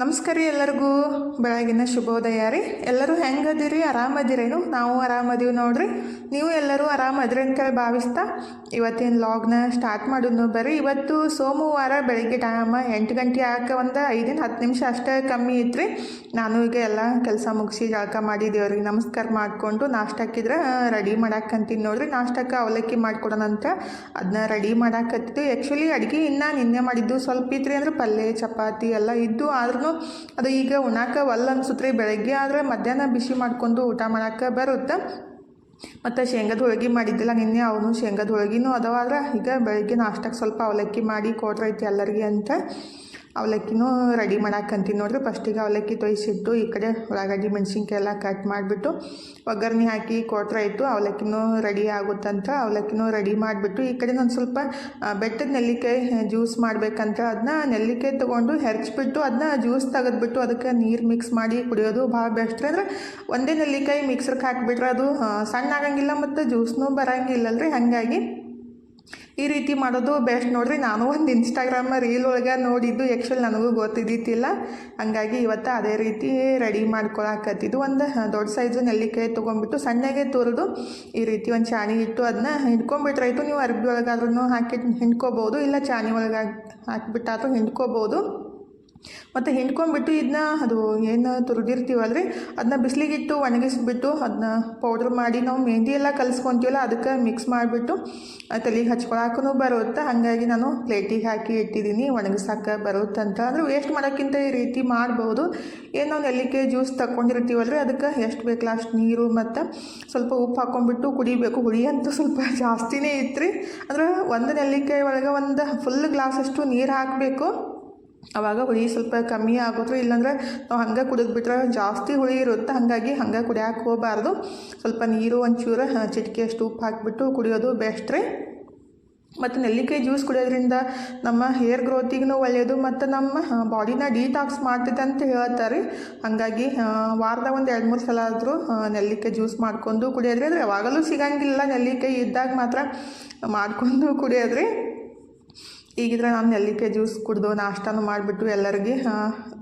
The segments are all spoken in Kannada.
ನಮಸ್ಕಾರ ರೀ ಎಲ್ಲರಿಗೂ. ಬೆಳಗಿನ ಶುಭೋದಯ ರೀ. ಎಲ್ಲರೂ ಹೆಂಗದಿರಿ? ಆರಾಮದಿರೇನು ನಾವು ಆರಾಮದೀವಿ ನೋಡ್ರಿ. ನೀವು ಎಲ್ಲರೂ ಆರಾಮದ್ರಿ ಅಂತೇಳಿ ಭಾವಿಸ್ತಾ ಇವತ್ತಿನ ಲಾಗ್ನ ಸ್ಟಾರ್ಟ್ ಮಾಡೋದು ಬರ್ರಿ. ಇವತ್ತು ಸೋಮವಾರ ಬೆಳಗ್ಗೆ ಟೈಮ್ ಎಂಟು ಗಂಟೆ ಆಗ ಒಂದು ಐದಿನ ಹತ್ತು ನಿಮಿಷ ಅಷ್ಟೇ ಕಮ್ಮಿ ಇತ್ತು ರೀ ನಾನು ಈಗ ಎಲ್ಲ ಕೆಲಸ ಮುಗಿಸಿ ಜಳಕ ಮಾಡಿ ದೇವ್ರಿಗೆ ನಮಸ್ಕಾರ ಮಾಡಿಕೊಂಡು ನಾಷ್ಟಕ್ಕಿದ್ರೆ ರೆಡಿ ಮಾಡಾಕಂತೀನಿ ನೋಡ್ರಿ. ನಾಷ್ಟಕ್ಕೆ ಅವಲಕ್ಕಿ ಮಾಡ್ಕೊಡೋಣ ಅಂತ ಅದನ್ನ ರೆಡಿ ಮಾಡಾಕತ್ತಿದ್ದು ಆ್ಯಕ್ಚುಲಿ ಅಡುಗೆ ಇನ್ನೂ ನಿನ್ನೆ ಮಾಡಿದ್ದು ಸ್ವಲ್ಪ ಇತ್ತು ರೀ ಅಂದ್ರೆ ಪಲ್ಯ ಚಪಾತಿ ಎಲ್ಲ ಇದ್ದು ಆದ್ರೂ ಅದು ಈಗ ಉಣಾಕ ಒಲ್ಲ ಅನ್ಸುತ್ತೆ ಬೆಳಗ್ಗೆ ಆದರೆ ಮಧ್ಯಾಹ್ನ ಬಿಸಿ ಮಾಡ್ಕೊಂಡು ಊಟ ಮಾಡಕ್ಕೆ ಬರುತ್ತೆ. ಮತ್ತು ಶೇಂಗದ ಹೋಳಿಗೆ ಮಾಡಿದ್ದಿಲ್ಲ ನಿನ್ನೆ, ಅವನು ಶೇಂಗದ ಹೋಳಿಗೆನೂ ಅದಾವ ಈಗ ಬೆಳಗ್ಗೆ ನಾಷ್ಟಕ್ಕೆ ಸ್ವಲ್ಪ ಅವಲಕ್ಕಿ ಮಾಡಿ ಕೊಟ್ರೈತಿ ಎಲ್ಲರಿಗೆ ಅಂತ. ಅವಲಕ್ಕಿನೂ ರೆಡಿ ಮಾಡಾಕಂತೀನಿ ನೋಡಿರಿ. ಫಸ್ಟಿಗೆ ಅವಲಕ್ಕಿ ತೊಯ್ಸಿಟ್ಟು ಈ ಕಡೆ ಉಳ್ಳಾಗಡ್ಡಿ ಮೆಣಸಿನ್ಕಾಯಿ ಎಲ್ಲ ಕಟ್ ಮಾಡಿಬಿಟ್ಟು ಒಗ್ಗರಣೆ ಹಾಕಿ ಕೊಟ್ರಾಯಿತು ಅವಲಕ್ಕಿನೂ ರೆಡಿ ಆಗುತ್ತಂತ ಅವಲಕ್ಕಿನೂ ರೆಡಿ ಮಾಡಿಬಿಟ್ಟು ಈ ಕಡೆ ನಾನು ಸ್ವಲ್ಪ ಬೆಟ್ಟದ ನೆಲ್ಲಿಕಾಯಿ ಜ್ಯೂಸ್ ಮಾಡಬೇಕಂತ ಅದನ್ನ ನೆಲ್ಲಿಕಾಯಿ ತೊಗೊಂಡು ಹೆರ್ಚ್ಬಿಟ್ಟು ಅದನ್ನ ಜ್ಯೂಸ್ ತೆಗೆದ್ಬಿಟ್ಟು ಅದಕ್ಕೆ ನೀರು ಮಿಕ್ಸ್ ಮಾಡಿ ಕುಡಿಯೋದು ಭಾಳ ಬೆಸ್ಟ್ ಅಂದ್ರೆ ಒಂದೇ ನೆಲ್ಲಿಕಾಯಿ ಮಿಕ್ಸರ್ಗೆ ಹಾಕಿಬಿಟ್ರೆ ಅದು ಸಣ್ಣ ಆಗಂಗಿಲ್ಲ ಮತ್ತು ಜ್ಯೂಸ್ನೂ ಬರೋಂಗಿಲ್ಲಲ್ರಿ. ಹಾಗಾಗಿ ಈ ರೀತಿ ಮಾಡೋದು ಬೆಸ್ಟ್ ನೋಡಿರಿ. ನಾನು ಒಂದು ಇನ್ಸ್ಟಾಗ್ರಾಮ್ ರೀಲ್ ಒಳಗೆ ನೋಡಿದ್ದು ಆ್ಯಕ್ಚುಲಿ ನನಗೂ ಗೊತ್ತಿದ್ದಿತ್ತಿಲ್ಲ ಹಂಗಾಗಿ ಇವತ್ತು ಅದೇ ರೀತಿ ರೆಡಿ ಮಾಡ್ಕೊಳಕತ್ತಿದ್ದು. ಒಂದು ದೊಡ್ಡ ಸೈಜು ನೆಲ್ಲಿಕಾಯಿ ತೊಗೊಂಡ್ಬಿಟ್ಟು ಸಣ್ಣಗೆ ತುರಿದು ಈ ರೀತಿ ಒಂದು ಚಾಣಿ ಇಟ್ಟು ಅದನ್ನ ಹಿಂಡ್ಕೊಂಡ್ಬಿಟ್ರಾಯ್ತು ನೀವು ಅರ್ಬಿ ಒಳಗಾದ್ರೂ ಹಾಕಿ ಹಿಂಡ್ಕೋಬೋದು. ಇಲ್ಲ ಚಾಣಿ ಒಳಗೆ ಹಾಕಿಬಿಟ್ಟಾದ್ರೂ ಹಿಂಡ್ಕೋಬೋದು. ಮತ್ತು ಹಿಂಡ್ಕೊಂಡ್ಬಿಟ್ಟು ಇದನ್ನ ಅದು ಏನು ತುರಿದಿರ್ತೀವಲ್ರಿ? ಅದನ್ನ ಬಿಸಿಲಿಗಿಟ್ಟು, ಒಣಗಿಸ್ಬಿಟ್ಟು ಅದನ್ನ ಪೌಡ್ರ್ ಮಾಡಿ ನಾವು ಮೆಹಂದಿ ಎಲ್ಲ ಕಲಿಸ್ಕೊತೀವಲ್ಲ, ಅದಕ್ಕೆ ಮಿಕ್ಸ್ ಮಾಡಿಬಿಟ್ಟು ತಲೆಗೆ ಹಚ್ಕೊಳಕ್ಕೂ ಬರುತ್ತೆ. ಹಾಗಾಗಿ ನಾನು ಪ್ಲೇಟಿಗೆ ಹಾಕಿ ಇಟ್ಟಿದ್ದೀನಿ ಒಣಗಿಸಕ್ಕೆ ಅಂತ ಅಂದರೆ ವೇಸ್ಟ್ ಮಾಡೋಕ್ಕಿಂತ ಈ ರೀತಿ ಮಾಡ್ಬೋದು. ಏನು ನಾವು ನೆಲ್ಲಿಕಾಯಿ ಜ್ಯೂಸ್ ತಗೊಂಡಿರ್ತೀವಲ್ರಿ ಅದಕ್ಕೆ ಎಷ್ಟು ಬೇಕಲ್ಲ ಅಷ್ಟು ನೀರು ಮತ್ತು ಸ್ವಲ್ಪ ಉಪ್ಪು ಹಾಕ್ಕೊಂಡ್ಬಿಟ್ಟು ಕುಡಿಬೇಕು. ಹುಳಿ ಅಂತೂ ಸ್ವಲ್ಪ ಜಾಸ್ತಿನೇ ಇತ್ತು ರೀ ಅಂದ್ರೆ ಒಂದು ನೆಲ್ಲಿಕಾಯಿ ಒಳಗೆ ಒಂದು ಫುಲ್ ಗ್ಲಾಸಷ್ಟು ನೀರು ಹಾಕಬೇಕು. ಅವಾಗ ಹುಳಿ ಸ್ವಲ್ಪ ಕಮ್ಮಿ ಆಗೋದು ಇಲ್ಲಾಂದ್ರೆ ನಾವು ಹಂಗೆ ಕುಡಿದ್ಬಿಟ್ರೆ ಜಾಸ್ತಿ ಹುಳಿ ಇರುತ್ತೆ. ಹಾಗಾಗಿ ಹಂಗೆ ಕುಡಿಯೋಕೆ ಹೋಗಬಾರ್ದು. ಸ್ವಲ್ಪ ನೀರು ಒಂಚೂರು ಆ, ಚಿಟಿಕೆ ಅಷ್ಟು ಉಪ್ಪು ಹಾಕಿಬಿಟ್ಟು ಕುಡಿಯೋದು ಬೆಸ್ಟ್ ರೀ. ಮತ್ತು ನೆಲ್ಲಿಕಾಯಿ ಜ್ಯೂಸ್ ಕುಡಿಯೋದ್ರಿಂದ ನಮ್ಮ ಹೇರ್ ಗ್ರೋತಿಗೂ ಒಳ್ಳೆಯದು ಮತ್ತು ನಮ್ಮ ಬಾಡಿನ ಡೀಟಾಕ್ಸ್ ಮಾಡ್ತೈತೆ ಅಂತ ಹೇಳ್ತಾರೆ. ಹಾಗಾಗಿ ವಾರದ ಒಂದು ಎರಡು ಮೂರು ಸಲ ಆದರೂ ನೆಲ್ಲಿಕಾಯಿ ಜ್ಯೂಸ್ ಮಾಡ್ಕೊಂಡು ಕುಡಿಯೋದ್ರಿ. ಅಂದರೆ ಯಾವಾಗಲೂ ಸಿಗಂಗಿಲ್ಲ ನೆಲ್ಲಿಕಾಯಿ ಇದ್ದಾಗ ಮಾತ್ರ ಮಾಡ್ಕೊಂಡು ಕುಡಿಯೋದ್ರಿ. ಈಗಿದ್ರೆ ನಾನು ನೆಲ್ಲಿಕಾಯಿ ಜ್ಯೂಸ್ ಕುಡಿದು ನಾಷ್ಟಾನು ಮಾಡಿಬಿಟ್ಟು ಎಲ್ಲರಿಗೆ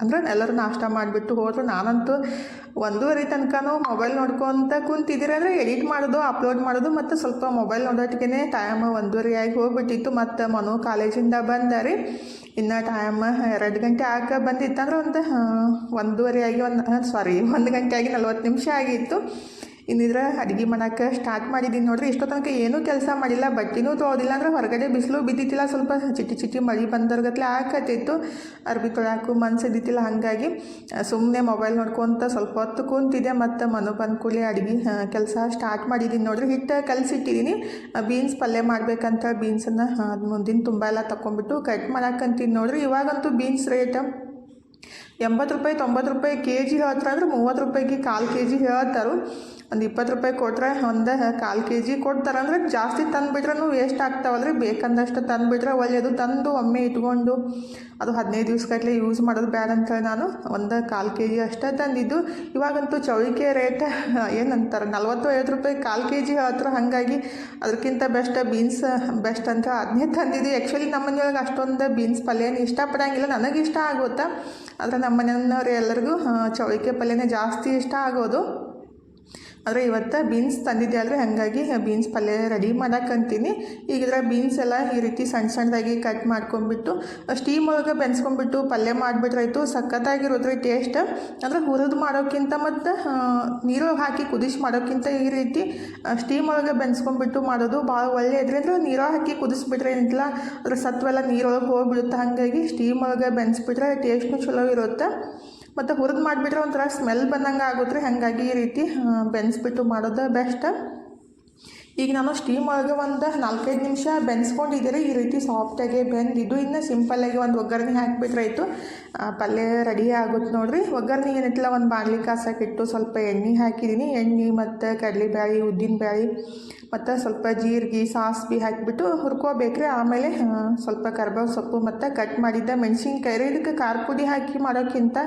ಅಂದ್ರೆ ಎಲ್ಲರೂ ನಾಷ್ಟ ಮಾಡಿಬಿಟ್ಟು ಹೋದರು. ನಾನಂತೂ ಒಂದೂವರೆ ತನಕನೂ ಮೊಬೈಲ್ ನೋಡ್ಕೊತ ಕುಂತಿದ್ದೀರಿ. ಅಂದರೆ ಎಡಿಟ್ ಮಾಡೋದು ಅಪ್ಲೋಡ್ ಮಾಡೋದು, ಮತ್ತು ಸ್ವಲ್ಪ ಮೊಬೈಲ್ ನೋಡೋಟಿಗೆ ಟೈಮ್ ಒಂದೂವರೆ ಆಗಿ ಹೋಗ್ಬಿಟ್ಟಿತ್ತು. ಮತ್ತು ಮನು ಕಾಲೇಜಿಂದ ಬಂದಾರಿ ಇನ್ನು ಟೈಮ್ ಎರಡು ಗಂಟೆ ಆಗ ಬಂದಿತ್ತಂದ್ರೆ ಒಂದು ಒಂದೂವರೆ ಆಗಿ ಒಂದು ಸಾರಿ ಒಂದು ಗಂಟೆ ಆಗಿ ನಲ್ವತ್ತು ನಿಮಿಷ ಆಗಿತ್ತು. ಇನ್ನಿದ್ರೆ ಅಡುಗೆ ಮಾಡೋಕ್ಕೆ ಸ್ಟಾರ್ಟ್ ಮಾಡಿದ್ದೀನಿ ನೋಡ್ರಿ. ಇಷ್ಟೋ ತನಕ ಏನೂ ಕೆಲಸ ಮಾಡಿಲ್ಲ, ಬಟ್ಟೆನೂ ತೊಳೆದಿಲ್ಲ ಅಂದ್ರೆ ಹೊರಗಡೆ ಬಿಸಿಲು ಬಿದ್ದಿತ್ತಿಲ್ಲ, ಸ್ವಲ್ಪ ಚಿಟಿ ಚಿಟಿ ಮಳೆ ಬಂದರ್ಗತ್ಲೆ ಆಕತ್ತಿತ್ತು ಅರ್ಬಿ ತೊಳ್ಯಾಕು ಮನ್ಸಿದ್ದಿತ್ತಿಲ್ಲ ಹಾಗಾಗಿ ಸುಮ್ಮನೆ ಮೊಬೈಲ್ ನೋಡ್ಕೊತ ಸ್ವಲ್ಪ ಹೊತ್ತು ಕುಂತಿದ್ದೆ ಮತ್ತು ಮನು ಬಂದ ಅಡುಗೆ ಕೆಲಸ ಸ್ಟಾರ್ಟ್ ಮಾಡಿದ್ದೀನಿ ನೋಡ್ರಿ. ಹಿಟ್ಟು ಕಲಸಿಟ್ಟಿದ್ದೀನಿ ಬೀನ್ಸ್ ಪಲ್ಯ ಮಾಡಬೇಕಂತ ಬೀನ್ಸನ್ನು ಅದು ಮುಂದಿನ ತುಂಬ ಎಲ್ಲ ತಗೊಂಡ್ಬಿಟ್ಟು ಕಟ್ ಮಾಡಾಕಂತೀನಿ ನೋಡ್ರಿ. ಇವಾಗಂತೂ ಬೀನ್ಸ್ ರೇಟ್ ಎಂಬತ್ತು ರೂಪಾಯಿ ತೊಂಬತ್ತು ರೂಪಾಯಿ ಕೆ ಜಿ ಹೇಳ್ತಾರೆ ಅಂದ್ರೆ ಮೂವತ್ತು ರೂಪಾಯಿಗೆ ಕಾಲು ಕೆ ಜಿ ಹೇಳ್ತಾರೆ. ಒಂದು ಇಪ್ಪತ್ತು ರೂಪಾಯಿ ಕೊಟ್ಟರೆ ಒಂದು ಕಾಲು ಕೆ ಜಿ ಕೊಡ್ತಾರೆ. ಅಂದರೆ ಜಾಸ್ತಿ ತಂದುಬಿಟ್ರೂ ವೇಸ್ಟ್ ಆಗ್ತಾವಲ್ರಿ. ಬೇಕಂದಷ್ಟು ತಂದುಬಿಟ್ರೆ ಒಳ್ಳೆಯದು ತಂದು ಒಮ್ಮೆ ಇಟ್ಕೊಂಡು ಅದು ಹದಿನೈದು ದಿವಸಗಟ್ಲೆ ಯೂಸ್ ಮಾಡೋದು ಬೇಡ ಅಂತೇಳಿ ನಾನು ಒಂದು ಕಾಲು ಕೆ ಜಿ ಅಷ್ಟೇ ತಂದಿದ್ದು. ಇವಾಗಂತೂ ಚೌಳಿಕೆ ರೇಟ್ ಏನಂತಾರೆ? ನಲ್ವತ್ತು ಐವತ್ತು ರೂಪಾಯಿ ಕಾಲು ಕೆ ಜಿ ಹತ್ರ ಹಾಗಾಗಿ ಅದಕ್ಕಿಂತ ಬೆಸ್ಟ್ ಬೀನ್ಸ್ ಬೆಸ್ಟ್ ಅಂತ ಅದನ್ನೇ ತಂದಿದ್ದು. ಆ್ಯಕ್ಚುಲಿ ನಮ್ಮ ಮನೆಯೊಳಗೆ ಅಷ್ಟೊಂದು ಬೀನ್ಸ್ ಪಲ್ಯ ಏನು ಇಷ್ಟಪಡೋಂಗಿಲ್ಲ ನನಗೆ ಇಷ್ಟ ಆಗುತ್ತಾ? ಆದರೆ ನಮ್ಮ ಮನೆಯವ್ರು ಎಲ್ಲರಿಗೂ ಚೌಳಿಕೆ ಪಲ್ಯನೇ ಜಾಸ್ತಿ ಇಷ್ಟ ಆಗೋದು. ಆದರೆ ಇವತ್ತು ಬೀನ್ಸ್ ತಂದಿದ್ದೆ ಆದರೆ ಹಾಗಾಗಿ ಬೀನ್ಸ್ ಪಲ್ಯ ರೆಡಿ ಮಾಡಕ್ಕಂತೀನಿ ಈಗಿದ್ರೆ ಬೀನ್ಸ್ ಎಲ್ಲ ಈ ರೀತಿ ಸಣ್ಣ ಸಣ್ಣದಾಗಿ ಕಟ್ ಮಾಡ್ಕೊಂಡ್ಬಿಟ್ಟು ಸ್ಟೀಮ್ ಒಳಗೆ ಬೆನ್ಸ್ಕೊಂಡ್ಬಿಟ್ಟು ಪಲ್ಯ ಮಾಡಿಬಿಟ್ರಾಯ್ತು. ಸಖತ್ತಾಗಿರೋದ್ರಿ ಟೇಸ್ಟ್ ಅಂದರೆ ಹುರಿದು ಮಾಡೋಕ್ಕಿಂತ ಮತ್ತು ನೀರು ಹಾಕಿ ಕುದಿಸಿ ಮಾಡೋಕ್ಕಿಂತ ಈ ರೀತಿ ಸ್ಟೀಮ್ ಒಳಗೆ ಬೆನ್ಸ್ಕೊಂಡ್ಬಿಟ್ಟು ಮಾಡೋದು ಭಾಳ ಒಳ್ಳೆಯದ್ರಿ ಅಂದರೆ ನೀರು ಹಾಕಿ ಕುದಿಸ್ಬಿಟ್ರೆ ಏನಿಲ್ಲ ಅದ್ರ ಸತ್ವೆಲ್ಲ ನೀರೊಳಗೆ ಹೋಗಿಬಿಡುತ್ತೆ? ಹಾಗಾಗಿ ಸ್ಟೀಮ್ ಒಳಗೆ ಬೆನ್ಸ್ಬಿಟ್ರೆ ಟೇಸ್ಟ್ನು ಚಲೋ ಇರುತ್ತೆ. ಮತ್ತು ಹುರಿದು ಮಾಡಿಬಿಟ್ರೆ ಒಂಥರ ಸ್ಮೆಲ್ ಬಂದಂಗೆ ಆಗುತ್ತೆ ಹಾಗಾಗಿ ಈ ರೀತಿ ಬೆನ್ಸ್ಬಿಟ್ಟು ಮಾಡೋದು ಬೆಸ್ಟ್ ಈಗ ನಾನು ಸ್ಟೀಮ್ ಒಳಗೆ ಒಂದು ನಾಲ್ಕೈದು ನಿಮಿಷ ಬೆನ್ಸ್ಕೊಂಡಿದ್ದೀರಿ ಈ ರೀತಿ ಸಾಫ್ಟಾಗಿ ಬೆಂದಿದ್ದು. ಇನ್ನು ಸಿಂಪಲ್ಲಾಗಿ ಒಂದು ಒಗ್ಗರಣೆ ಹಾಕಿಬಿಟ್ರಾಯ್ತು ಪಲ್ಯ ರೆಡಿ ಆಗುತ್ತೆ ನೋಡಿರಿ. ಒಗ್ಗರಣೆ ಏನಿಟ್ಟಿಲ್ಲ ಒಂದು ಬಾಣಲಿ ಕಾಸಾಕಿಟ್ಟು ಸ್ವಲ್ಪ ಎಣ್ಣೆ ಹಾಕಿದ್ದೀನಿ ಎಣ್ಣೆ ಮತ್ತು ಉದ್ದಿನ ಉದ್ದಿನಬೇಳೆ ಮತ್ತು ಸ್ವಲ್ಪ ಜೀರಿಗೆ ಸಾಸ್ಬಿ ಹಾಕಿಬಿಟ್ಟು ಹುರ್ಕೋಬೇಕ್ರಿ. ಆಮೇಲೆ ಸ್ವಲ್ಪ ಕರ್ಬೇವು ಸೊಪ್ಪು ಮತ್ತು ಕಟ್ ಮಾಡಿದ್ದ ಮೆಣಸಿನ್ಕಾಯಿ ಇದಕ್ಕೆ ಖಾರ ಪುಡಿ ಹಾಕಿ ಮಾಡೋಕ್ಕಿಂತ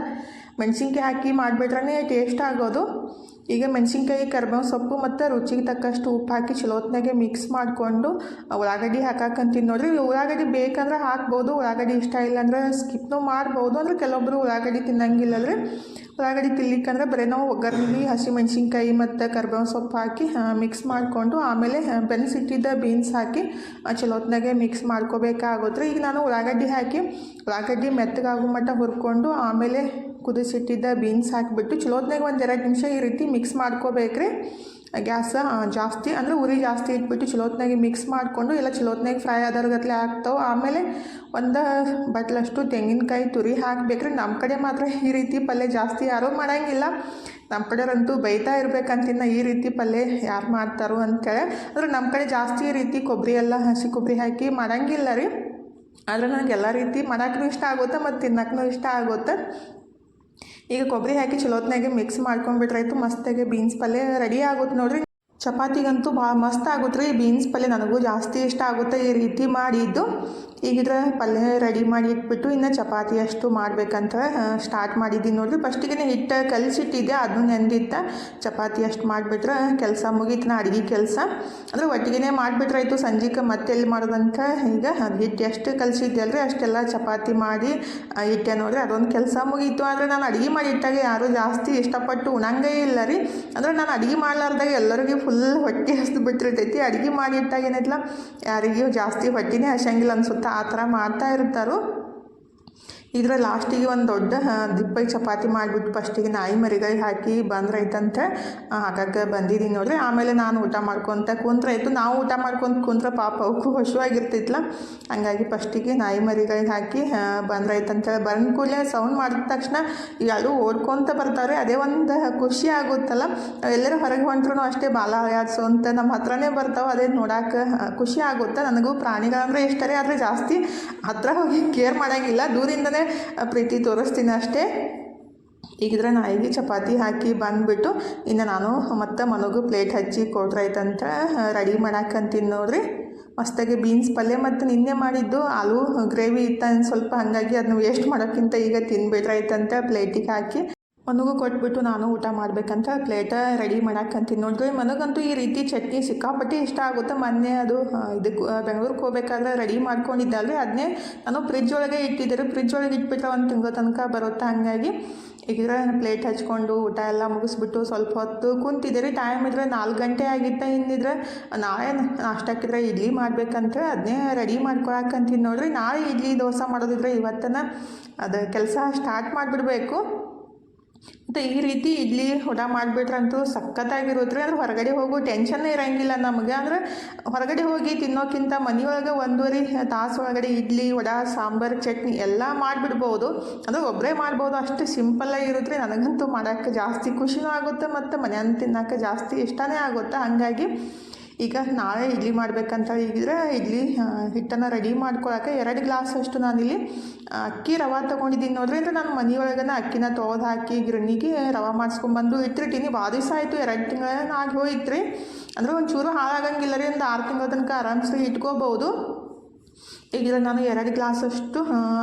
ಮೆಣಸಿನ್ಕಾಯಿ ಹಾಕಿ ಮಾಡಿಬಿಟ್ರೆ ಟೇಸ್ಟ್ ಆಗೋದು. ಈಗ ಮೆಣಸಿನ್ಕಾಯಿ, ಕರ್ಬೇವು ಸೊಪ್ಪು ಮತ್ತು ರುಚಿಗೆ ತಕ್ಕಷ್ಟು ಉಪ್ಪು ಹಾಕಿ ಚಲೋತ್ನಾಗೆ ಮಿಕ್ಸ್ ಮಾಡಿಕೊಂಡು ಉಳ್ಳಾಗಡ್ಡಿ ಹಾಕಾಕಂತೀನಿ ನೋಡ್ರಿ. ಉಳ್ಳಾಗಡ್ಡಿ ಬೇಕಂದ್ರೆ ಹಾಕ್ಬೋದು, ಉಳ್ಳಾಗಡ್ಡಿ ಇಷ್ಟ ಇಲ್ಲ ಅಂದರೆ ಸ್ಕಿಪ್ನೂ ಮಾಡ್ಬೋದು. ಅಂದರೆ ಕೆಲವೊಬ್ಬರು ಉಳ್ಳಾಗಡ್ಡಿ ತಿನ್ನಂಗಿಲ್ಲಲ್ರಿ. ಉಳ್ಳಾಗಡ್ಡಿ ತಿನ್ಲಿಕ್ಕಂದ್ರೆ ಬರೀ ನಾವು ಒಗ್ಗರಣೆ ಹಸಿ ಮೆಣಸಿನ್ಕಾಯಿ ಮತ್ತು ಕರ್ಬೇವು ಸೊಪ್ಪು ಹಾಕಿ ಮಿಕ್ಸ್ ಮಾಡಿಕೊಂಡು, ಆಮೇಲೆ ಬೆನ್ಸಿಟ್ಟಿದ್ದ ಬೀನ್ಸ್ ಹಾಕಿ ಚಲೋತ್ನಾಗೆ ಮಿಕ್ಸ್ ಮಾಡ್ಕೋಬೇಕಾಗುತ್ತೆ. ಈಗ ನಾನು ಉಳ್ಳಾಗಡ್ಡಿ ಹಾಕಿ, ಉಳ್ಳಾಗಡ್ಡಿ ಮೆತ್ತಗಾಗೋ ಮಟ್ಟ ಹುರ್ಕೊಂಡು, ಆಮೇಲೆ ಕುದಿಸಿಟ್ಟಿದ್ದ ಬೀನ್ಸ್ ಹಾಕಿಬಿಟ್ಟು ಚಲೋತ್ನಾಗ ಒಂದು ಎರಡು ನಿಮಿಷ ಈ ರೀತಿ ಮಿಕ್ಸ್ ಮಾಡ್ಕೋಬೇಕ್ರಿ. ಗ್ಯಾಸ ಜಾಸ್ತಿ ಅಂದರೆ ಉರಿ ಜಾಸ್ತಿ ಇಟ್ಬಿಟ್ಟು ಚಲೋತ್ನಾಗೆ ಮಿಕ್ಸ್ ಮಾಡಿಕೊಂಡು ಎಲ್ಲ ಚಲೋತ್ನಾಗ ಫ್ರೈ ಆದರ್ಗತ್ಲೆ ಆಗ್ತಾವೆ ಆಮೇಲೆ ಒಂದು ಬಟ್ಲಷ್ಟು ತೆಂಗಿನಕಾಯಿ ತುರಿ ಹಾಕಬೇಕ್ರಿ. ನಮ್ಮ ಕಡೆ ಮಾತ್ರ ಈ ರೀತಿ ಪಲ್ಯ ಜಾಸ್ತಿ ಯಾರೂ ಮಾಡೋಂಗಿಲ್ಲ. ನಮ್ಮ ಕಡೆಯವ್ರಂತೂ ಬೈತಾ ಇರಬೇಕಂತಿನ್ನ ಈ ರೀತಿ ಪಲ್ಯ ಯಾರು ಮಾಡ್ತಾರೋ ಅಂತೇಳಿ. ಆದ್ರೆ ನಮ್ಮ ಕಡೆ ಜಾಸ್ತಿ ಈ ರೀತಿ ಕೊಬ್ಬರಿ ಎಲ್ಲ, ಹಸಿ ಕೊಬ್ಬರಿ ಹಾಕಿ ಮಾಡೋಂಗಿಲ್ಲ ರೀ. ಆದರೆ ನನಗೆ ಎಲ್ಲ ರೀತಿ ಮಾಡೋಕ್ಕೂ ಇಷ್ಟ ಆಗುತ್ತೆ ಮತ್ತು ತಿನ್ನಕ್ಕೂ ಇಷ್ಟ ಆಗುತ್ತೆ. ಈಗ ಕೊಬ್ಬರಿ ಹಾಕಿ ಚಲೋತ್ನಾಗೆ ಮಿಕ್ಸ್ ಮಾಡ್ಕೊಂಡ್ಬಿಟ್ರಾಯ್ತು ಮಸ್ತಾಗಿ ಬೀನ್ಸ್ ಪಲ್ಯ ರೆಡಿ ಆಗುತ್ತೆ ನೋಡ್ರಿ. ಚಪಾತಿಗಂತೂ ಭಾಳ ಮಸ್ತ್ ಆಗುತ್ತೆ ರೀ. ಬೀನ್ಸ್ ಪಲ್ಯ ನನಗೂ ಜಾಸ್ತಿ ಇಷ್ಟ ಆಗುತ್ತೆ ಈ ರೀತಿ ಮಾಡಿದ್ದು. ಈಗಿದ್ರೆ ಪಲ್ಯ ರೆಡಿ ಮಾಡಿ ಇಟ್ಬಿಟ್ಟು ಇನ್ನು ಚಪಾತಿ ಅಷ್ಟು ಮಾಡಬೇಕಂತ ಸ್ಟಾರ್ಟ್ ಮಾಡಿದ್ದೀನಿ ನೋಡಿರಿ. ಫಸ್ಟಿಗೆ ಹಿಟ್ಟು ಕಲಸಿಟ್ಟಿದ್ದೆ ಅದನ್ನು ನೆಂದಿತ್ತ ಚಪಾತಿ ಅಷ್ಟು ಮಾಡಿಬಿಟ್ರೆ ಕೆಲಸ ಮುಗೀತು ನಾ ಅಡುಗೆ ಕೆಲಸ. ಅಂದರೆ ಒಟ್ಟಿಗೆ ಮಾಡಿಬಿಟ್ರಾಯ್ತು ಸಂಜೆಗೆ ಮತ್ತೆ ಎಲ್ಲಿ ಮಾಡೋದಂತ ಈಗ ಅದು ಹಿಟ್ಟು ಎಷ್ಟು ಕಲಿಸಿದ್ದೆ ಅಷ್ಟೆಲ್ಲ ಚಪಾತಿ ಮಾಡಿ ಇಟ್ಟೆ ನೋಡಿರಿ. ಅದೊಂದು ಕೆಲಸ ಮುಗೀತು. ಆದರೆ ನಾನು ಅಡುಗೆ ಮಾಡಿಟ್ಟಾಗ ಯಾರೂ ಜಾಸ್ತಿ ಇಷ್ಟಪಟ್ಟು ಉಣಂಗೇ ಇಲ್ಲ ರೀ. ಅಂದ್ರೆ ನಾನು ಅಡುಗೆ ಮಾಡಲಾರ್ದಾಗ ಎಲ್ಲರಿಗೂ ಫುಲ್ ಹೊಟ್ಟೆ ಹಸ್ದು ಬಿಟ್ಟಿರ್ತೈತಿ. ಅಡುಗೆ ಮಾಡಿಟ್ಟಾಗ ಏನೈತಲ್ಲ ಯಾರಿಗೂ ಜಾಸ್ತಿ ಹೊಟ್ಟೆನೇ ಹಸಂಗಿಲ್ಲ ಅನ್ಸುತ್ತೆ, ಆ ಥರ ಮಾಡ್ತಾ ಇರ್ತಾರೋ. ಇದ್ರ ಲಾಸ್ಟಿಗೆ ಒಂದು ದೊಡ್ಡ ದಿಪ್ಪೈ ಚಪಾತಿ ಮಾಡಿಬಿಟ್ಟು ಫಸ್ಟಿಗೆ ನಾಯಿ ಮರಿಗಾಯಿ ಹಾಕಿ ಬಂದ್ರೈತಂತೆ ಹಾಗಾಗಿ ಬಂದಿದ್ದೀನಿ ನೋಡ್ರಿ. ಆಮೇಲೆ ನಾನು ಊಟ ಮಾಡ್ಕೊತ ಕುಂತ್ರಾಯ್ತು ನಾವು ಊಟ ಮಾಡ್ಕೊಂತ ಕುಂತ್ರೆ ಪಾಪ ಅವಕ್ಕೂ ಹಸುವಾಗಿರ್ತಿತ್ಲ ಹಂಗಾಗಿ ಫಸ್ಟಿಗೆ ನಾಯಿ ಮರಿಗಾಯಿ ಹಾಕಿ ಬಂದ್ರೈತಂತೇಳಿ ಬಂದ ಕೂಡಲೇ ಸೌಂಡ್ ಮಾಡಿದ ತಕ್ಷಣ ಯಾರು ಓಡ್ಕೊತ ಬರ್ತಾರೆ. ಅದೇ ಒಂದು ಖುಷಿ ಆಗುತ್ತಲ್ಲ. ಎಲ್ಲರೂ ಹೊರಗೆ ಹೊಂಟ್ರು ಅಷ್ಟೇ ಬಾಲ ಯಾಡ್ಸು ಅಂತ ನಮ್ಮ ಹತ್ರನೇ ಬರ್ತಾವೆ. ಅದೇ ನೋಡಕ್ಕೆ ಖುಷಿ ಆಗುತ್ತೆ. ನನಗೂ ಪ್ರಾಣಿಗಳಂದ್ರೆ ಇಷ್ಟರೇ ಆದರೆ ಜಾಸ್ತಿ ಹತ್ರ ಹೋಗಿ ಕೇರ್ ಮಾಡೋಂಗಿಲ್ಲ. ದೂರಿಂದನೇ ಪ್ರೀತಿ ತೋರಿಸ್ತೀನಿ ಅಷ್ಟೇ. ಈಗಿದ್ರೆ ನಾಯಿಗೆ ಚಪಾತಿ ಹಾಕಿ ಬಂದುಬಿಟ್ಟು ಇನ್ನು ನಾನು ಮತ್ತೆ ಮನಗೂ ಪ್ಲೇಟ್ ಹಚ್ಚಿ ಕೊಟ್ರಾಯ್ತಂತ ರೆಡಿ ಮಾಡಾಕಂತೀನಿ ನೋಡ್ರಿ. ಮಸ್ತಾಗಿ ಬೀನ್ಸ್ ಪಲ್ಯ ಮತ್ತು ನಿನ್ನೆ ಮಾಡಿದ್ದು, ಆಲೂ ಗ್ರೇವಿ ಇತ್ತ ಸ್ವಲ್ಪ ಹಾಗಾಗಿ ಅದನ್ನ ವೇಸ್ಟ್ ಮಾಡೋಕ್ಕಿಂತ ಈಗ ತಿನ್ಬಿಟ್ರಾಯ್ತಂತ ಪ್ಲೇಟಿಗೆ ಹಾಕಿ. ಮನಗೂ ಕೊಟ್ಬಿಟ್ಟು ನಾನು ಊಟ ಮಾಡ್ಬೇಕಂತ ಪ್ಲೇಟ ರೆಡಿ ಮಾಡಾಕಂತೀನಿ. ನೋಡ್ರಿ, ಮನಗಂತೂ ಈ ರೀತಿ ಚಟ್ನಿ ಸಿಕ್ಕಾಪಟ್ಟೆ ಇಷ್ಟ ಆಗುತ್ತೆ. ಮೊನ್ನೆ ಅದು ಇದಕ್ಕೆ ಬೆಂಗಳೂರಿಗೆ ಹೋಗ್ಬೇಕಾದ್ರೆ ರೆಡಿ ಮಾಡ್ಕೊಂಡಿದ್ದಲ್ರಿ ಅದನ್ನೇ ನಾನು ಫ್ರಿಜ್ ಒಳಗೆ ಇಟ್ಟಿದ್ದೆ ಫ್ರಿಜ್ ಒಳಗೆ ಇಟ್ಬಿಟ್ಟು ಒಂದು ತಿಂಗಳ ತನಕ ಬರುತ್ತೆ ಹಂಗಾಗಿ? ಈಗ ಪ್ಲೇಟ್ ಹಚ್ಕೊಂಡು ಊಟ ಎಲ್ಲ ಮುಗಿಸ್ಬಿಟ್ಟು ಸ್ವಲ್ಪ ಹೊತ್ತು ಕುಂತಿದ್ದೆ ರೀ ಟೈಮ್ ಇದ್ರೆ ನಾಲ್ಕು ಗಂಟೆ ಆಗಿತ್ತ ಇನ್ನಿದ್ರೆ ನಾಳೆ ನಾಷ್ಟಕ್ಕಿದ್ರೆ ಇಡ್ಲಿ ಮಾಡ್ಬೇಕಂತ. ಅದನ್ನೇ ರೆಡಿ ಮಾಡ್ಕೊಳಕಂತೀನಿ ನೋಡ್ರಿ. ನಾಳೆ ಇಡ್ಲಿ ದೋಸೆ ಮಾಡೋದಿದ್ರೆ ಇವತ್ತನ ಅದು ಕೆಲಸ ಸ್ಟಾರ್ಟ್ ಮಾಡಿಬಿಡ್ಬೇಕು. ಮತ್ತು ಈ ರೀತಿ ಇಡ್ಲಿ ಊಟ ಮಾಡಿಬಿಟ್ರಂತೂ ಸಖತ್ತಾಗಿರುತ್ತೆ ಅಂದ್ರೆ ಹೊರಗಡೆ ಹೋಗೋ ಟೆನ್ಷನ್ನೇ ಇರೋಂಗಿಲ್ಲ ನಮಗೆ. ಅಂದ್ರೆ ಹೊರಗಡೆ ಹೋಗಿ ತಿನ್ನೋಕ್ಕಿಂತ ಮನೆಯೊಳಗೆ ಒಂದೂವರೆ ತಾಸು ಒಳಗಡೆ ಇಡ್ಲಿ, ವಡ, ಸಾಂಬಾರು, ಚಟ್ನಿ ಎಲ್ಲ ಮಾಡಿಬಿಡ್ಬೋದು. ಅಂದರೆ ಒಬ್ಬರೇ ಮಾಡ್ಬೋದು. ಅಷ್ಟು ಸಿಂಪಲ್ಲಾಗಿ ಇರುತ್ತೆ. ನನಗಂತೂ ಮಾಡೋಕ್ಕೆ ಜಾಸ್ತಿ ಖುಷಿನೂ ಆಗುತ್ತೆ ಮತ್ತು ಮನೆಯನ್ನು ತಿನ್ನೋಕ್ಕೆ ಜಾಸ್ತಿ ಇಷ್ಟನೇ ಆಗುತ್ತೆ. ಹಾಗಾಗಿ ಈಗ ನಾಳೆ ಇಡ್ಲಿ ಮಾಡಬೇಕಂತ ಈಗಿದ್ರೆ ಇಡ್ಲಿ ಹಿಟ್ಟನ್ನು ರೆಡಿ ಮಾಡ್ಕೊಳಕ್ಕೆ ಎರಡು ಗ್ಲಾಸ್ ಅಷ್ಟು ನಾನಿಲ್ಲಿ ಅಕ್ಕಿ ರವೆ ತೊಗೊಂಡಿದ್ದೀನಿ. ನೋಡ್ರಿ, ಅಂದರೆ ನಾನು ಮನೆಯೊಳಗನ ಅಕ್ಕಿನ ತೊಳೆದು ಹಾಕಿ ಗಿರಣಿಗೆ ರವೆ ಮಾಡಿಸ್ಕೊಂಬಂದು ಇಟ್ಟಿರ್ತೀನಿ. ಭಾಳ ದಿವಸ ಆಯಿತು, ಎರಡು ತಿಂಗಳ ಆಗಿ ಹೋಯ್ತು ರೀ ಅಂದರೆ ಒಂಚೂರು ಹಾಳಾಗಂಗಿಲ್ಲ ರೀ, ಒಂದು ಆರು ತಿಂಗಳ ತನಕ ಆರಾಮ್ಸಿ ಇಟ್ಕೋಬೋದು. ಈಗ ನಾನು ಎರಡು ಗ್ಲಾಸಷ್ಟು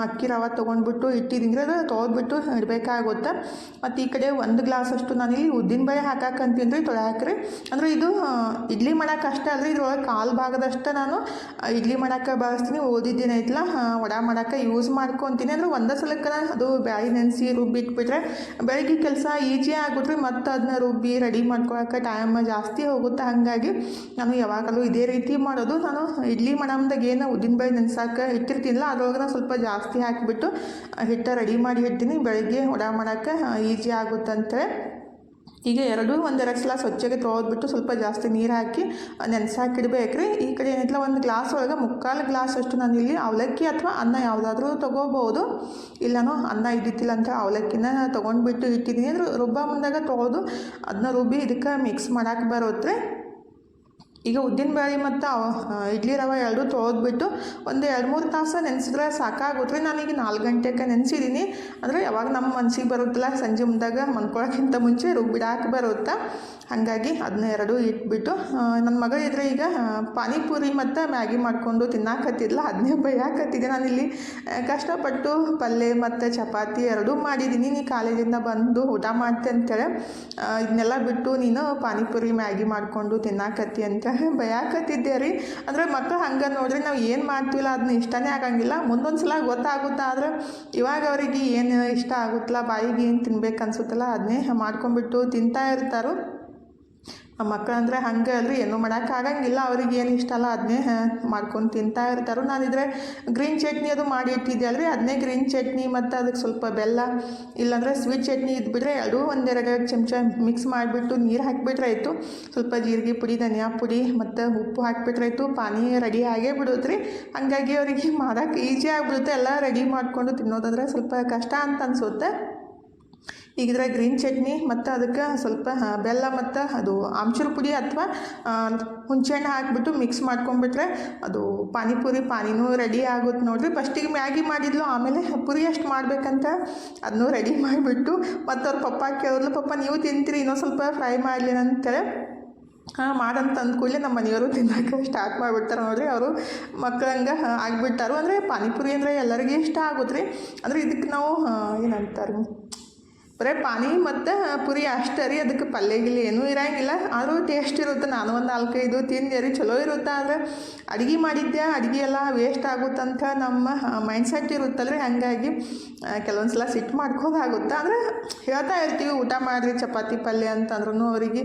ಅಕ್ಕಿ ರವೆ ತೊಗೊಂಡ್ಬಿಟ್ಟು ಇಟ್ಟಿದ್ದೀನಿ. ಅದು ತೊಗೊಂಡ್ಬಿಟ್ಟು ಇಡಬೇಕಾಗುತ್ತೆ ಮತ್ತು ಈ ಕಡೆ ಒಂದು ಗ್ಲಾಸಷ್ಟು ನಾನಿಲ್ಲಿ ಉದ್ದಿನಬೇಳೆ ಹಾಕಾಕಂತೀನಿ ರೀ ತೊಳ್ಯಾಕ್ರಿ ಅಂದರೆ ಇದು ಇಡ್ಲಿ ಮಾಡೋಕೆ ಅಷ್ಟೇ ಅಲ್ಲರಿ ಇದ್ರೊಳಗೆ ಕಾಲು ಭಾಗದಷ್ಟು ನಾನು ಇಡ್ಲಿ ಮಾಡೋಕೆ ಬಳಸ್ತೀನಿ. ಓದಿದ್ದೀನಿ ಐತಲ್ಲ ವಡ ಮಾಡೋಕೆ ಯೂಸ್ ಮಾಡ್ಕೊತೀನಿ. ಅಂದರೆ ಒಂದೇ ಸಲಕ್ಕೆ ಅದು ಬ್ಯಾಳಿ ನೆನೆಸಿ ರುಬ್ಬಿ ಇಟ್ಬಿಟ್ರೆ ಬೆಳಗ್ಗೆ ಕೆಲಸ ಈಜಿ ಆಗುತ್ತೆ ಮತ್ತು ಅದನ್ನ ರುಬ್ಬಿ ರೆಡಿ ಮಾಡ್ಕೊಳಕ್ಕೆ ಟೈಮ್ ಜಾಸ್ತಿ ಹೋಗುತ್ತೆ ಹಾಗಾಗಿ ನಾನು ಯಾವಾಗಲೂ ಇದೇ ರೀತಿ ಮಾಡೋದು. ನಾನು ಇಡ್ಲಿ ಮಾಡಮ್ದಾಗ ಏನು ಉದ್ದಿನಬೇಳೆ ನೆನ್ಸಾಕ ಇಟ್ಟಿರ್ತೀನಿಲ್ಲ ಅದ್ರೊಳಗೆ ನಾನು ಸ್ವಲ್ಪ ಜಾಸ್ತಿ ಹಾಕಿಬಿಟ್ಟು ಹಿಟ್ಟು ರೆಡಿ ಮಾಡಿ ಇಡ್ತೀನಿ. ಬೆಳಗ್ಗೆ ವಡ ಮಾಡೋಕ್ಕೆ ಈಜಿ ಆಗುತ್ತಂತೇಳಿ. ಈಗ ಎರಡೂ ಒಂದೆರಡು ಸಲ ಸ್ವಚ್ಛಗೆ ತೊಳೆದ್ಬಿಟ್ಟು ಸ್ವಲ್ಪ ಜಾಸ್ತಿ ನೀರು ಹಾಕಿ ನೆನೆಸಾಕಿಡ್ಬೇಕ್ರಿ ಈ ಕಡೆ ಏನಿಲ್ಲ ಒಂದು ಗ್ಲಾಸ್ ಒಳಗೆ, ಮುಕ್ಕಾಲು ಗ್ಲಾಸ್ ಅಷ್ಟು ನಾನು ಇಲ್ಲಿ ಅವಲಕ್ಕಿ ಅಥವಾ ಅನ್ನ ಯಾವುದಾದ್ರೂ ತೊಗೋಬೋದು. ಇಲ್ಲನೋ ಅನ್ನ ಇದ್ದಿತ್ತಿಲ್ಲ ಅಂತ ಅವಲಕ್ಕಿನ ತೊಗೊಂಡ್ಬಿಟ್ಟು ಇಟ್ಟಿದ್ದೀನಿ ಅಂದ್ರೆ ರುಬ್ಬ ಮುಂದಾಗ ತೊಳೆದು ಅದನ್ನ ರುಬ್ಬಿ ಇದಕ್ಕೆ ಮಿಕ್ಸ್ ಮಾಡಕ್ಕೆ ಬರುತ್ತೆ ಈಗ ಉದ್ದಿನ ಬೇಳೆ ಮತ್ತು ಇಡ್ಲಿ ರವೆ ಎರಡೂ ತೊಳೆದ್ಬಿಟ್ಟು ಒಂದು ಎರಡು ಮೂರು ತಾಸು ನೆನೆಸಿದ್ರೆ ಸಾಕಾಗುತ್ತೆ ನಾನು ನಾನೀಗ ನಾಲ್ಕು ಗಂಟೆಗೆ ನೆನೆಸಿದ್ದೀನಿ ಅಂದರೆ ಯಾವಾಗ ನಮ್ಮ ಮನ್ಸಿಗೆ ಬರುತ್ತಲ್ಲ, ಸಂಜೆ ಮುಂದಾಗ ಮನ್ಕೊಳಕ್ಕಿಂತ ಮುಂಚೆ ರುಬ್ಬಿಡಾಕೆ ಬರುತ್ತೆ. ಹಾಗಾಗಿ ಅದನ್ನ ಎರಡೂ ಇಟ್ಬಿಟ್ಟು ನನ್ನ ಮಗ ಇದ್ರೆ ಈಗ ಪಾನಿಪುರಿ ಮತ್ತು ಮ್ಯಾಗಿ ಮಾಡಿಕೊಂಡು ತಿನ್ನಾಕತ್ತಿದ್ಲ ಅದನ್ನೇ ನಾನಿಲ್ಲಿ. ಇಲ್ಲಿ ಕಷ್ಟಪಟ್ಟು ಪಲ್ಯ ಮತ್ತು ಚಪಾತಿ ಎರಡೂ ಮಾಡಿದ್ದೀನಿ ನೀ ಕಾಲೇಜಿಂದ ಬಂದು ಊಟ ಮಾಡ್ತೆ ಅಂತೇಳಿ ಇದನ್ನೆಲ್ಲ ಬಿಟ್ಟು ನೀನು ಪಾನಿಪುರಿ ಮ್ಯಾಗಿ ಮಾಡಿಕೊಂಡು ತಿನ್ನಾಕತ್ತಿ ಅಂತ ಬೈಯಾಕತ್ತಿದ್ದೆ ರೀ. ಅಂದರೆ ಮಕ್ಕಳು ಹಂಗೆ ನೋಡ್ರಿ, ನಾವು ಏನು ಮಾಡ್ತೀವಲ್ಲ ಅದನ್ನ ಇಷ್ಟನೇ ಆಗಂಗಿಲ್ಲ. ಮುಂದೊಂದು ಸಲ ಗೊತ್ತಾಗುತ್ತಾ ಆದರೆ, ಇವಾಗ ಅವರಿಗೆ ಏನು ಇಷ್ಟ ಆಗುತ್ತಲ್ಲ ಬಾಯಿಗೆ ಏನು ತಿನ್ಬೇಕು ಅನ್ಸುತ್ತಲ್ಲ ಅದನ್ನೇ ಮಾಡ್ಕೊಂಡ್ಬಿಟ್ಟು ತಿಂತಾ ಇರ್ತಾರೋ. ನಮ್ಮ ಮಕ್ಕಳು ಅಂದರೆ ಹಂಗೆ ಅಲ್ರಿ, ಏನೂ ಮಾಡೋಕ್ಕಾಗಂಗಿಲ್ಲ ಅವ್ರಿಗೆ ಏನು ಇಷ್ಟ ಅಲ್ಲ ಅದನ್ನೇ ಮಾಡ್ಕೊಂಡು ತಿಂತಾ ಇರ್ತಾರೆ. ನಾನಿದ್ರೆ ಗ್ರೀನ್ ಚಟ್ನಿ ಅದು ಮಾಡಿ ಇಟ್ಟಿದ್ದೆ ಅಲ್ರಿ. ಅದನ್ನೇ ಗ್ರೀನ್ ಚಟ್ನಿ ಮತ್ತು ಅದಕ್ಕೆ ಸ್ವಲ್ಪ ಬೆಲ್ಲ, ಇಲ್ಲಾಂದರೆ ಸ್ವೀಟ್ ಚಟ್ನಿ ಇದ್ಬಿಟ್ರೆ ಎರಡೂ ಒಂದೆರಡು ಚಮಚ ಮಿಕ್ಸ್ ಮಾಡಿಬಿಟ್ಟು ನೀರು ಹಾಕಿಬಿಟ್ರೆ ಆಯಿತು. ಸ್ವಲ್ಪ ಜೀರಿಗೆ ಪುಡಿ, ಧನಿಯಾ ಪುಡಿ ಮತ್ತು ಉಪ್ಪು ಹಾಕಿಬಿಟ್ರೆ ಆಯಿತು. ಪಾನಿ ರೆಡಿ ಆಗೇ ಬಿಡುತ್ತೆ ಹಾಗಾಗಿ ಅವರಿಗೆ ಮಾಡೋಕ್ಕೆ ಈಸಿ ಆಗಿಬಿಡುತ್ತೆ. ಎಲ್ಲ ರೆಡಿ ಮಾಡಿಕೊಂಡು ತಿನ್ನೋದಂದ್ರೆ ಸ್ವಲ್ಪ ಕಷ್ಟ ಅಂತ ಅನಿಸುತ್ತೆ. ಈಗಿದ್ರೆ ಗ್ರೀನ್ ಚಟ್ನಿ ಮತ್ತು ಅದಕ್ಕೆ ಸ್ವಲ್ಪ ಬೆಲ್ಲ ಮತ್ತು ಅದು ಆಮ್ಚೂರು ಪುಡಿ ಅಥವಾ ಹುಣಸೆಹಣ್ಣು ಹಾಕಿಬಿಟ್ಟು ಮಿಕ್ಸ್ ಮಾಡ್ಕೊಂಡ್ಬಿಟ್ರೆ ಅದು ಪಾನಿಪುರಿ ಪಾನಿನೂ ರೆಡಿ ಆಗುತ್ತೆ ನೋಡಿರಿ. ಫಸ್ಟಿಗೆ ಮ್ಯಾಗಿ ಮಾಡಿದ್ಲು, ಆಮೇಲೆ ಪುರಿ ಅಷ್ಟು ಮಾಡಬೇಕಂತ ಅದನ್ನೂ ರೆಡಿ ಮಾಡಿಬಿಟ್ಟು ಮತ್ತು ಅವ್ರ ಪಪ್ಪ ಕೇಳಿದ್ಲು, ಪಪ್ಪ, ನೀವು ತಿಂತೀರಿ, ಇನ್ನೊಂದು ಸ್ವಲ್ಪ ಫ್ರೈ ಮಾಡಲಿ ಅಂತೇಳಿ ಹಾಂ ಮಾಡಂತ ಕೂಡಲೇ ನಮ್ಮ ಮನೆಯವರು ತಿನ್ನೋಕೆ ಸ್ಟಾರ್ಟ್ ಮಾಡಿಬಿಡ್ತಾರೆ ನೋಡಿರಿ. ಅವರು ಮಕ್ಕಳಂಗೆ ಆಗಿಬಿಡ್ತಾರೆ ಅಂದರೆ ಪಾನಿಪುರಿ ಅಂದರೆ ಎಲ್ಲರಿಗೂ ಇಷ್ಟ ಆಗುತ್ತೆ ರೀ ಅಂದರೆ ಇದಕ್ಕೆ ನಾವು ಏನಂತಾರೆ ಬರೀ ಪಾನಿ ಮತ್ತು ಪುರಿ ಅಷ್ಟೇ ರೀ, ಅದಕ್ಕೆ ಪಲ್ಯ ಗಿಲ್ಲೆ ಏನೂ ಇರೋಂಗಿಲ್ಲ. ಆದರೂ ಟೇಸ್ಟ್ ಇರುತ್ತೆ. ನಾನು ಒಂದು ನಾಲ್ಕೈದು ತಿಂದೆ ರೀ. ಚಲೋ ಇರುತ್ತೆ ಆದರೆ ಅಡುಗೆ ಮಾಡಿದ್ದೆ ಅಡುಗೆ ಎಲ್ಲ ವೇಸ್ಟ್ ಆಗುತ್ತಂತ ನಮ್ಮ ಮೈಂಡ್ ಸೆಟ್ ಇರುತ್ತಲ್ಲ ರೀ ಹಾಗಾಗಿ ಕೆಲವೊಂದು ಸಲ ಸಿಟ್ಟು ಮಾಡ್ಕೋದಾಗುತ್ತೆ ಅಂದರೆ ಹೇಳ್ತಾ ಇರ್ತೀವಿ, ಊಟ ಮಾಡಿರಿ, ಚಪಾತಿ, ಪಲ್ಯ ಅಂತಂದ್ರೂ ಅವರಿಗೆ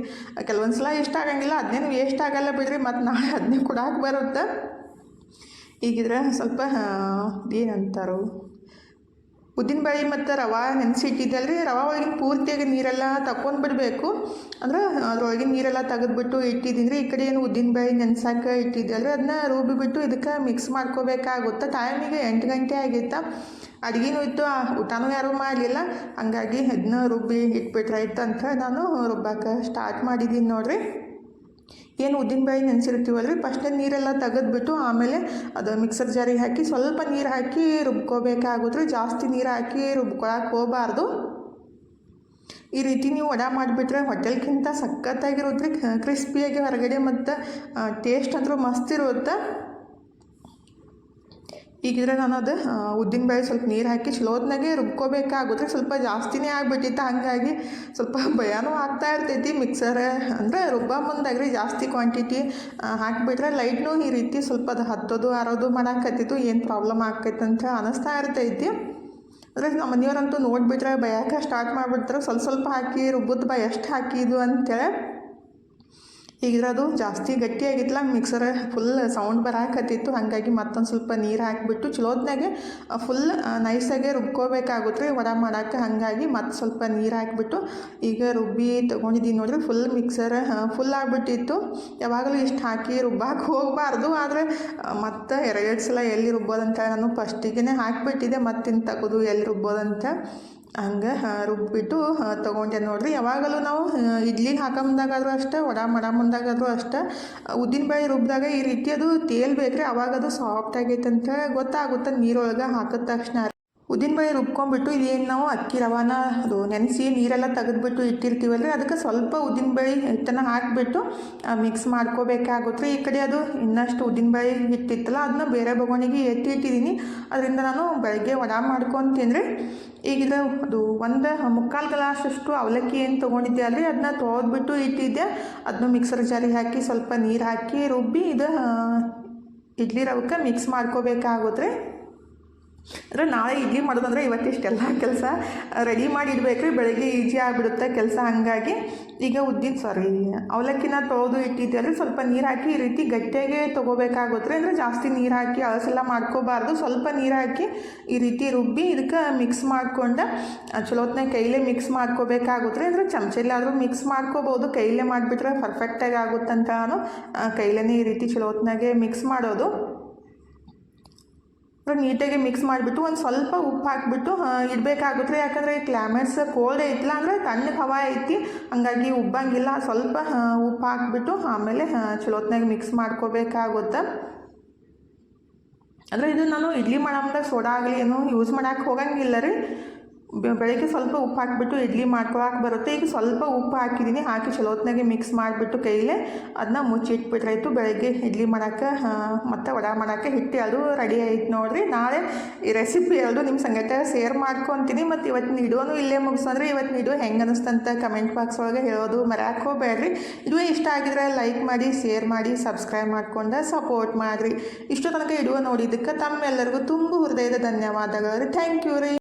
ಕೆಲವೊಂದು ಸಲ ಇಷ್ಟ ಆಗಂಗಿಲ್ಲ. ಅದನ್ನೇನು ವೇಸ್ಟ್ ಆಗಲ್ಲ ಬಿಡ್ರಿ. ಮತ್ತು ನಾಳೆ ಅದನ್ನೇ ಕೊಡಕ್ಕೆ ಬರುತ್ತೆ. ಈಗಿದ್ರೆ ಸ್ವಲ್ಪ ಏನಂತಾರೋ ಉದ್ದಿನಬೇಳೆ ಮತ್ತು ರವೆ ನೆನೆಸಿಟ್ಟಿದ್ದಲ್ರಿ ರವಾ ಒಳಗಿನ ಪೂರ್ತಿಯಾಗಿ ನೀರೆಲ್ಲ ತಕೊಂಡು ಬಿಡಬೇಕು. ಅಂದ್ರೆ ಅದ್ರೊಳಗಿನ ನೀರೆಲ್ಲ ತೆಗೆದುಬಿಟ್ಟು ಇಟ್ಟಿದ್ದೀನಿ ರೀ. ಈ ಕಡೆ ಏನು ಉದ್ದಿನಬೇಳೆ ನೆನ್ಸಕ್ಕೆ ಇಟ್ಟಿದ್ದಲ್ರಿ ಅದನ್ನ ರುಬ್ಬಿಬಿಟ್ಟು ಇದಕ್ಕೆ ಮಿಕ್ಸ್ ಮಾಡ್ಕೋಬೇಕಾಗುತ್ತೆ. ಟೈಮಿಗೆ ಎಂಟು ಗಂಟೆ ಆಗಿತ್ತು. ಅಡುಗೆನೂ ಇತ್ತು. ಊಟನೂ ಯಾರೂ ಮಾಡಲಿಲ್ಲ. ಹಂಗಾಗಿ ಅದನ್ನ ರುಬ್ಬಿ ಇಟ್ಬಿಟ್ರೆ ಆಯ್ತು ಅಂತ ನಾನು ರುಬ್ಬಕ್ಕೆ ಸ್ಟಾರ್ಟ್ ಮಾಡಿದ್ದೀನಿ ನೋಡ್ರಿ. ಏನು ಉದ್ದಿನಬೇಳೆ ನೆನೆಸಿರ್ತೀವಲ್ರಿ ಫಸ್ಟೇ ನೀರೆಲ್ಲ ತೆಗೆದ್ಬಿಟ್ಟು ಆಮೇಲೆ ಅದು ಮಿಕ್ಸರ್ ಜಾರಿಗೆ ಹಾಕಿ ಸ್ವಲ್ಪ ನೀರು ಹಾಕಿ ರುಬ್ಕೋಬೇಕಾಗುತ್ತೆ ಜಾಸ್ತಿ ನೀರು ಹಾಕಿ ರುಬ್ಕೊಳಕ್ಕೆ ಹೋಗಬಾರ್ದು. ಈ ರೀತಿ ನೀವು ವಡ ಮಾಡಿಬಿಟ್ರೆ ಹೋಟೆಲ್ಗಿಂತ ಸಖತ್ತಾಗಿರುತ್ತೆ, ಕ್ರಿಸ್ಪಿಯಾಗಿ ಹೊರಗಡೆ ಮತ್ತು ಟೇಸ್ಟ್ ಅಂತೂ ಮಸ್ತ್ ಇರುತ್ತೆ. ಈಗಿದ್ರೆ ನಾನು ಅದು ಉದ್ದಿನ ಬೇಳೆ ಸ್ವಲ್ಪ ನೀರು ಹಾಕಿ ಚಲೋತ್ನಾಗೆ ರುಬ್ಕೋಬೇಕಾಗುತ್ತೆ. ಸ್ವಲ್ಪ ಜಾಸ್ತಿನೇ ಆಗಿಬಿಟ್ಟಿತ್ತು. ಹಾಗಾಗಿ ಸ್ವಲ್ಪ ಭಯನೂ ಆಗ್ತಾ ಇರ್ತೈತಿ. ಮಿಕ್ಸರ್ ಅಂದರೆ ರುಬ್ಬ ಮುಂದಾಗ್ರಿ ಜಾಸ್ತಿ ಕ್ವಾಂಟಿಟಿ ಹಾಕಿಬಿಟ್ರೆ ಲೈಟ್ನೂ ಈ ರೀತಿ ಸ್ವಲ್ಪ ಅದು ಹತ್ತೋದು, ಆರೋದು ಮಾಡಾಕತ್ತಿತ್ತು. ಏನು ಪ್ರಾಬ್ಲಮ್ ಆಗ್ತೈತೆ ಅಂತ ಅನಿಸ್ತಾ ಇರ್ತೈತಿ. ಅಂದರೆ ನಮ್ಮ ಮನೆಯವರಂತೂ ನೋಡಿಬಿಟ್ರೆ ಭಯಕ್ಕೆ ಸ್ಟಾರ್ಟ್ ಮಾಡಿಬಿಡ್ತಾರೆ. ಸ್ವಲ್ಪ ಸ್ವಲ್ಪ ಹಾಕಿ ರುಬ್ಬದ ಬಾ ಎಷ್ಟು ಹಾಕಿದ್ದು ಅಂತೇಳಿ. ಈಗಿದ್ರೆ ಅದು ಜಾಸ್ತಿ ಗಟ್ಟಿಯಾಗಿತ್ತಲ್ಲ ಮಿಕ್ಸರ್ ಫುಲ್ ಸೌಂಡ್ ಬರಾಕತ್ತಿತ್ತು. ಹಾಗಾಗಿ ಮತ್ತೊಂದು ಸ್ವಲ್ಪ ನೀರು ಹಾಕಿಬಿಟ್ಟು ಚಲೋತ್ನಾಗೆ ಫುಲ್ ನೈಸಾಗೆ ರುಬ್ಕೋಬೇಕಾಗುತ್ತೆ ರೀ ವಡ ಮಾಡೋಕ್ಕೆ. ಹಾಗಾಗಿ ಮತ್ತೆ ಸ್ವಲ್ಪ ನೀರು ಹಾಕಿಬಿಟ್ಟು ಈಗ ರುಬ್ಬಿ ತೊಗೊಂಡಿದ್ದೀನಿ ನೋಡಿರಿ ಫುಲ್ ಮಿಕ್ಸರ್ ಫುಲ್ ಆಗಿಬಿಟ್ಟಿತ್ತು. ಯಾವಾಗಲೂ ಇಷ್ಟು ಹಾಕಿ ರುಬ್ಬಾಕೆ ಹೋಗಬಾರ್ದು, ಆದರೆ ಮತ್ತೆ ಎರಡೆರಡು ಸಲ ಎಲ್ಲಿ ರುಬ್ಬೋದಂತ ನಾನು ಫಸ್ಟಿಗೆ ಹಾಕಿಬಿಟ್ಟಿದ್ದೆ. ಮತ್ತಿನ್ನು ತೆಗೆದು ಎಲ್ಲಿ ರುಬ್ಬೋದಂತ ಹಂಗೆ ರುಬ್ಬಿಟ್ಟು ತೊಗೊಂಡೆ ನೋಡಿರಿ. ಯಾವಾಗಲೂ ನಾವು ಇಡ್ಲಿ ಹಾಕೋ ಮುಂದಾಗಾದ್ರೂ ಅಷ್ಟೇ, ವಡ ಮಾಡೋ ಮುಂದಾಗಾದ್ರೂ ಅಷ್ಟೇ ಉದ್ದಿನಬೇಳೆ ರುಬ್ಬಿದಾಗ ಈ ರೀತಿ ಅದು ತೇಲ್ಬೇಕ್ರಿ ಅವಾಗ ಅದು ಸಾಫ್ಟ್ ಆಗೈತೆ ಅಂತ ಗೊತ್ತಾಗುತ್ತೆ, ನೀರೊಳಗೆ ಹಾಕಿದ ತಕ್ಷಣ. ಉದ್ದಿನಬೇಳೆ ರುಬ್ಕೊಂಡ್ಬಿಟ್ಟು ಇದೇನು ನಾವು ಅಕ್ಕಿ ರವಾನ, ಅದು ನೆನೆಸಿ ನೀರೆಲ್ಲ ತೆಗೆದ್ಬಿಟ್ಟು ರೀ ಅದಕ್ಕೆ ಸ್ವಲ್ಪ ಉದ್ದಿನಬೇಳೆ ಹಿಟ್ಟನ್ನು ಹಾಕಿಬಿಟ್ಟು ಮಿಕ್ಸ್ ಮಾಡ್ಕೋಬೇಕಾಗುತ್ತೆ. ಈ ಕಡೆ ಅದು ಇನ್ನಷ್ಟು ಉದ್ದಿನಬೇಳೆ ಹಿಟ್ಟಿತ್ತಲ್ಲ, ಅದನ್ನ ಬೇರೆ ಬಗೋಣಿಗೆ ಎತ್ತಿ ಇಟ್ಟಿದ್ದೀನಿ. ಅದರಿಂದ ನಾನು ಬೆಳಗ್ಗೆ ವಡ ಮಾಡ್ಕೊತೀನಿ. ರೀ ಈಗಿದು ಅದು ಒಂದು ಮುಕ್ಕಾಲು ಗ್ಲಾಸಷ್ಟು ಅವಲಕ್ಕಿ ಏನು ತೊಗೊಂಡಿದ್ದೆ ಅಲ್ಲರಿ ಅದನ್ನ ತೋದ್ಬಿಟ್ಟು ಇಟ್ಟಿದ್ದೆ. ಅದನ್ನ ಮಿಕ್ಸರ್ ಜಾರಿ ಹಾಕಿ ಸ್ವಲ್ಪ ನೀರು ಹಾಕಿ ರುಬ್ಬಿ ಇದು ಇಡ್ಲಿ ರವಕ್ಕೆ ಮಿಕ್ಸ್ ಮಾಡ್ಕೋಬೇಕಾಗುತ್ತೆ. ಅಂದರೆ ನಾಳೆ ಇಡ್ಲಿ ಮಾಡೋದಂದ್ರೆ ಇವತ್ತಿಷ್ಟೆಲ್ಲ ಕೆಲಸ ರೆಡಿ ಮಾಡಿ ಇಡಬೇಕ್ರಿ ಬೆಳಗ್ಗೆ ಈಜಿ ಆಗಿಬಿಡುತ್ತೆ ಕೆಲಸ ಹಂಗಾಗಿ. ಈಗ ಉದ್ದಿನ ಸಾರಿ ಅವಲಕ್ಕಿನ ತೊಳೆದು ಇಟ್ಟಿದ್ದೆ ಅಂದರೆ ಸ್ವಲ್ಪ ನೀರು ಹಾಕಿ ಈ ರೀತಿ ಗಟ್ಟಿಯಾಗೆ ತೊಗೋಬೇಕಾಗುತ್ತೆ ಅಂದರೆ ಜಾಸ್ತಿ ನೀರು ಹಾಕಿ ಅಳಸೆಲ್ಲ ಮಾಡ್ಕೋಬಾರ್ದು. ಸ್ವಲ್ಪ ನೀರು ಹಾಕಿ ಈ ರೀತಿ ರುಬ್ಬಿ ಇದಕ್ಕೆ ಮಿಕ್ಸ್ ಮಾಡ್ಕೊಂಡು ಚಲೋತ್ನ ಕೈಲೇ ಮಿಕ್ಸ್ ಮಾಡ್ಕೋಬೇಕಾಗುತ್ತೆ ಅಂದರೆ ಚಮಚಲ್ಲಾದರೂ ಮಿಕ್ಸ್ ಮಾಡ್ಕೋಬೋದು. ಕೈಲೇ ಮಾಡಿಬಿಟ್ರೆ ಪರ್ಫೆಕ್ಟಾಗಿ ಆಗುತ್ತಂತ ನಾನು ಕೈಲೇ ಈ ರೀತಿ ಚಲೋತ್ನಾಗೆ ಮಿಕ್ಸ್ ಮಾಡೋದು. ನೀಟಾಗಿ ಮಿಕ್ಸ್ ಮಾಡಿಬಿಟ್ಟು ಒಂದು ಸ್ವಲ್ಪ ಉಪ್ಪು ಹಾಕಿಬಿಟ್ಟು ಇಡಬೇಕಾಗುತ್ತೆ. ಯಾಕಂದರೆ ಕ್ಲೈಮೇಟ್ಸ್ ಕೋಲ್ಡ್ ಐತಿಲ್ಲ, ಅಂದರೆ ತಣ್ಣಗೆ ಹವ ಐತಿ. ಹಂಗಾಗಿ ಉಬ್ಬಂಗಿಲ್ಲ. ಸ್ವಲ್ಪ ಉಪ್ಪು ಹಾಕಿಬಿಟ್ಟು ಆಮೇಲೆ ಚಲೋತ್ನಾಗ ಮಿಕ್ಸ್ ಮಾಡ್ಕೋಬೇಕಾಗುತ್ತೆ. ಅಂದರೆ ಇದು ನಾನು ಇಡ್ಲಿ ಮಾಡಮ್ದಾಗ ಸೋಡಾ ಆಗಲಿ ಏನು ಯೂಸ್ ಮಾಡೋಕೆ ಹೋಗಂಗಿಲ್ಲ ರೀ. ಬೆಳಗ್ಗೆ ಸ್ವಲ್ಪ ಉಪ್ಪು ಹಾಕಿಬಿಟ್ಟು ಇಡ್ಲಿ ಮಾಡ್ಕೊಳಕ್ಕೆ ಬರುತ್ತೆ. ಈಗ ಸ್ವಲ್ಪ ಉಪ್ಪು ಹಾಕಿದ್ದೀನಿ ಹಾಕಿ ಚಲೋತ್ನಾಗೆ ಮಿಕ್ಸ್ ಮಾಡಿಬಿಟ್ಟು ಕೈಲೇ ಅದನ್ನ ಮುಚ್ಚಿಟ್ಬಿಟ್ರಾಯ್ತು ಬೆಳಗ್ಗೆ ಇಡ್ಲಿ ಮಾಡೋಕ್ಕೆ ಮತ್ತು ವಡ ಮಾಡೋಕ್ಕೆ ಹಿಟ್ಟು ಅದು ರೆಡಿ ಆಯ್ತು ನೋಡಿರಿ. ನಾಳೆ ಈ ರೆಸಿಪಿ ಎರಡು ನಿಮ್ಮ ಸಂಗಟ ಶೇರ್ ಮಾಡ್ಕೊತೀನಿ. ಮತ್ತು ಇವತ್ತಿನ ಇಡೋನು ಇಲ್ಲೇ ಮುಗಿಸಂದ್ರೆ ಇವತ್ತಿನ ನೀಡು ಹೆಂಗೆ ಅನಿಸ್ತಂತ ಕಮೆಂಟ್ ಬಾಕ್ಸ್ ಒಳಗೆ ಹೇಳೋದು ಮರ್ಯಾಕೆ ಹೋಗ್ಬೇಡ್ರಿ ಇದು ಇಷ್ಟ ಆಗಿದ್ರೆ ಲೈಕ್ ಮಾಡಿ ಶೇರ್ ಮಾಡಿ ಸಬ್ಸ್ಕ್ರೈಬ್ ಮಾಡ್ಕೊಂಡು ಸಪೋರ್ಟ್ ಮಾಡಿರಿ. ಇಷ್ಟು ತನಕ ಇಡುವ ನೋಡಿದ್ದಕ್ಕೆ ತಮ್ಮೆಲ್ಲರಿಗೂ ತುಂಬ ಹೃದಯದ ಧನ್ಯವಾದಗಳು ರೀ. ಥ್ಯಾಂಕ್ ಯು ರೀ.